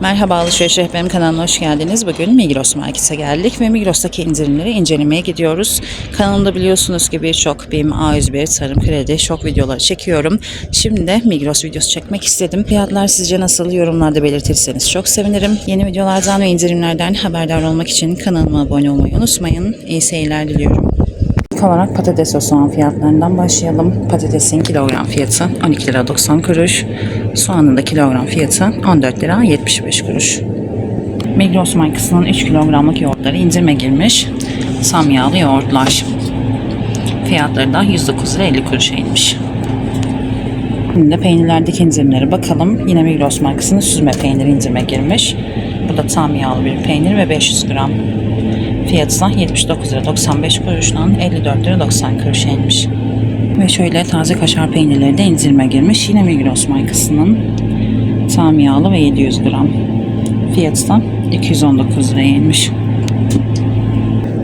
Merhaba Alışveriş Rehberim kanalına hoş geldiniz. Bugün Migros Market'e geldik ve Migros'taki indirimleri incelemeye gidiyoruz. Kanalımda biliyorsunuz ki birçok BİM, A101, Tarım Kredi, şok videoları çekiyorum. Şimdi de Migros videosu çekmek istedim. Fiyatlar sizce nasıl yorumlarda belirtirseniz çok sevinirim. Yeni videolardan ve indirimlerden haberdar olmak için kanalıma abone olmayı unutmayın. İyi seyirler diliyorum. İlk olarak patates ve soğan fiyatlarından başlayalım. Patatesin kilogram fiyatı 12 lira 90 kuruş. Soğanın da kilogram fiyatı 14 lira 75 kuruş. Migros markasının 3 kilogramlık yoğurtları indirime girmiş. Sam yağlı yoğurtlar. Fiyatları da 109 lira 50 kuruşa inmiş. Şimdi de peynirlerdeki indirimlere bakalım. Yine Migros markasının süzme peyniri indirime girmiş. Bu da tam yağlı bir peynir ve 500 gram. Fiyatı da 79 lira 95 kuruştan 54 lira 90 kuruşa inmiş. Ve şöyle taze kaşar peynirleri de indirime girmiş. Yine Migros markasının tam yağlı ve 700 gram. Fiyatı da 219 liraya inmiş.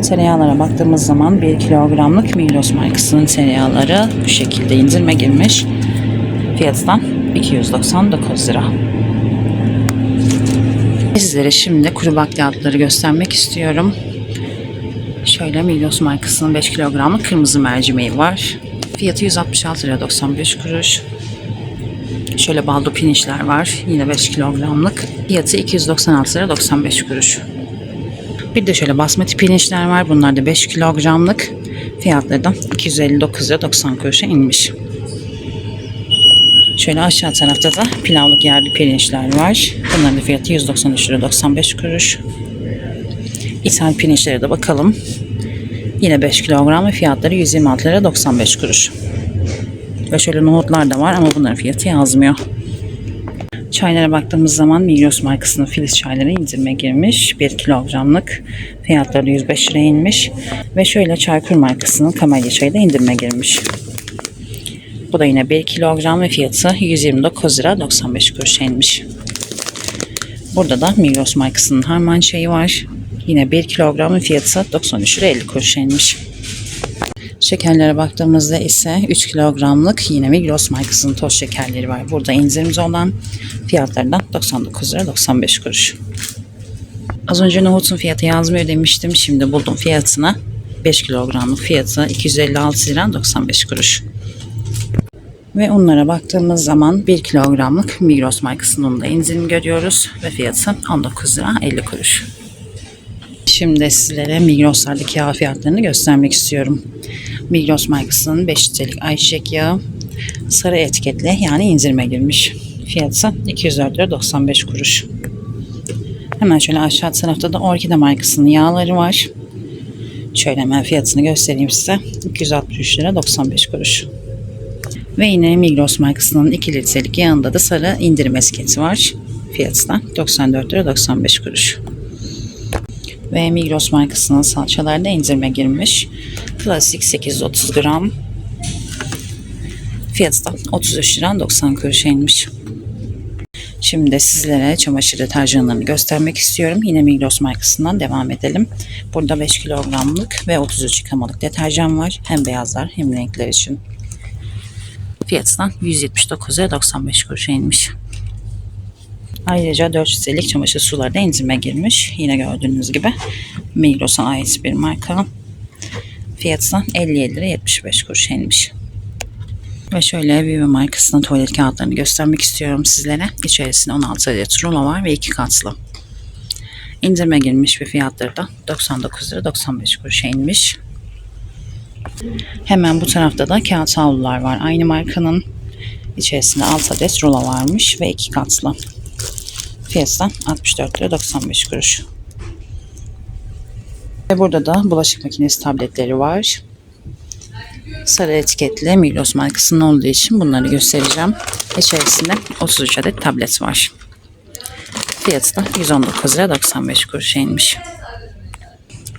Tereyağlara baktığımız zaman 1 kilogramlık Migros markasının tereyağları bu şekilde indirime girmiş. Fiyatı da 299 lira. Sizlere şimdi kuru bakliyatları göstermek istiyorum. Şöyle Migros markasının 5 kilogramlık kırmızı mercimeği var. Fiyatı 166 lira 95 kuruş. Şöyle baldo pirinçler var. Yine 5 kilogramlık. Fiyatı 296 lira 95 kuruş. Bir de şöyle basmati pirinçler var. Bunlar da 5 kilogramlık. Fiyatları da 259 lira 90 kuruşa inmiş. Şöyle aşağı tarafta da pilavlık yerli pirinçler var. Bunların da fiyatı 193 lira 95 kuruş. İthal pirinçlere de bakalım. Yine 5 kilogram ve fiyatları 126 lira 95 kuruş. Ve şöyle nohutlar da var ama bunların fiyatı yazmıyor. Çaylara baktığımız zaman Migros markasının Filiz çayları indirime girmiş. 1 kilogramlık fiyatları 105 liraya inmiş. Ve şöyle Çaykur markasının Kamelya çayı da indirime girmiş. Bu da yine 1 kilogram ve fiyatı 129 lira 95 kuruşa inmiş. Burada da Migros markasının Harman çayı var. Yine 1 kilogramın fiyatı 93 lira 50 kuruşa inmiş. Şekerlere baktığımızda ise 3 kilogramlık yine Migros markasının toz şekerleri var. Burada indirimli olan fiyatlarından 99 lira 95 kuruş. Az önce nohutun fiyatı yazmıyor demiştim. Şimdi buldum fiyatını. 5 kilogramlık fiyatı 256 lira 95 kuruş. Ve unlara baktığımız zaman 1 kilogramlık Migros markasının ununda indirim görüyoruz. Ve fiyatı 19 lira 50 kuruş. Şimdi sizlere Migros'lardaki yağ fiyatlarını göstermek istiyorum. Migros markasının 5 litrelik ayçiçek yağı sarı etiketli yani indirime girmiş. Fiyatı 204 lira 95 kuruş. Hemen şöyle aşağı tarafta da Orkide markasının yağları var. Şöyle hemen fiyatını göstereyim size. 263 lira 95 kuruş. Ve yine Migros markasının 2 litrelik yağında da sarı indirim etiketi var. Fiyatı da 94 lira 95 kuruş ve Migros markasının salçaları da indirime girmiş. Klasik 830 gram. Fiyatı da 33 lira 90 kuruşa inmiş. Şimdi sizlere çamaşır deterjanlarını göstermek istiyorum. Yine Migros markasından devam edelim. Burada 5 kilogramlık ve 33 yıkamalık deterjan var. Hem beyazlar hem renkler için. Fiyatından 179 lira 95 kuruşa inmiş. Ayrıca 4 litrelik çamaşır suları da indirime girmiş. Yine gördüğünüz gibi Migros'a ait bir marka. Fiyatı 57 lira 75 kuruş inmiş. Ve şöyle Viva markasının tuvalet kağıtlarını göstermek istiyorum sizlere. İçerisinde 16 adet rulo var ve 2 katlı. İndirime girmiş ve fiyatları da 99 lira 95 kuruşa inmiş. Hemen bu tarafta da kağıt havlular var. Aynı markanın içerisinde 6 adet rulo varmış ve 2 katlı. Fiyatı 64 lira 95 kuruş. Ve burada da bulaşık makinesi tabletleri var. Sarı etiketli Migros markasının olduğu için bunları göstereceğim. İçerisinde 33 adet tablet var. Fiyatı da 119 lira 95 kuruşa inmiş.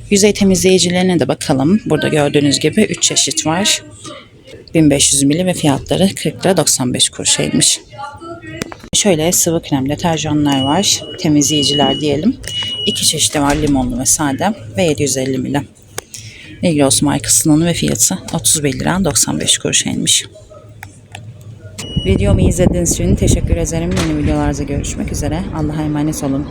Yüzey temizleyicilerine de bakalım. Burada gördüğünüz gibi 3 çeşit var. 1500 ml ve fiyatları 40 lira 95 kuruşa inmiş. Şöyle sıvı krem deterjanlar var. Temizleyiciler diyelim. İki çeşidi var limonlu ve sade ve 750 ml. Migros markasının ve fiyatı 31 lira 95 kuruşa inmiş. Videomu izlediğiniz için teşekkür ederim. Yeni videolarda görüşmek üzere. Allah'a emanet olun.